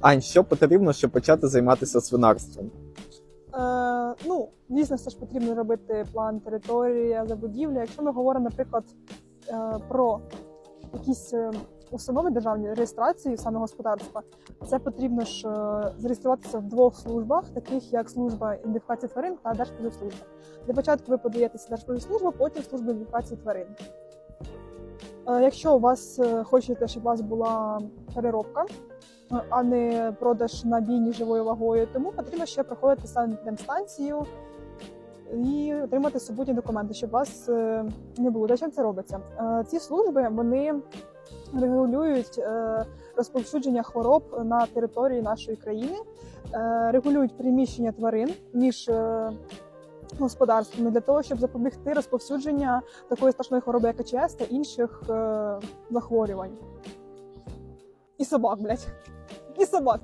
Ань, що потрібно, щоб почати займатися свинарством? Е, ну, дійсно, все ж потрібно робити план території, забудівля. Якщо ми говоримо, наприклад, е, про якісь е, установи державні реєстрації саме господарства, це потрібно ж е, зареєструватися в двох службах, таких як служба ідентифікації тварин та Держпродслужба. Для початку ви подаєтеся Держпродслужбу, потім в службу ідентифікації тварин. Е, Якщо у вас е, хочете, щоб у вас була переробка, е, а не продаж на бійні живою вагою, тому потрібно ще проходити санепідемстанцію і отримати супутні документи, щоб вас не було. Для чим це робиться? Ці служби вони регулюють розповсюдження хвороб на території нашої країни, регулюють приміщення тварин між господарствами для того, щоб запобігти розповсюдження такої страшної хвороби, як АЧС та інших е, захворювань. І собак, блядь. І собак.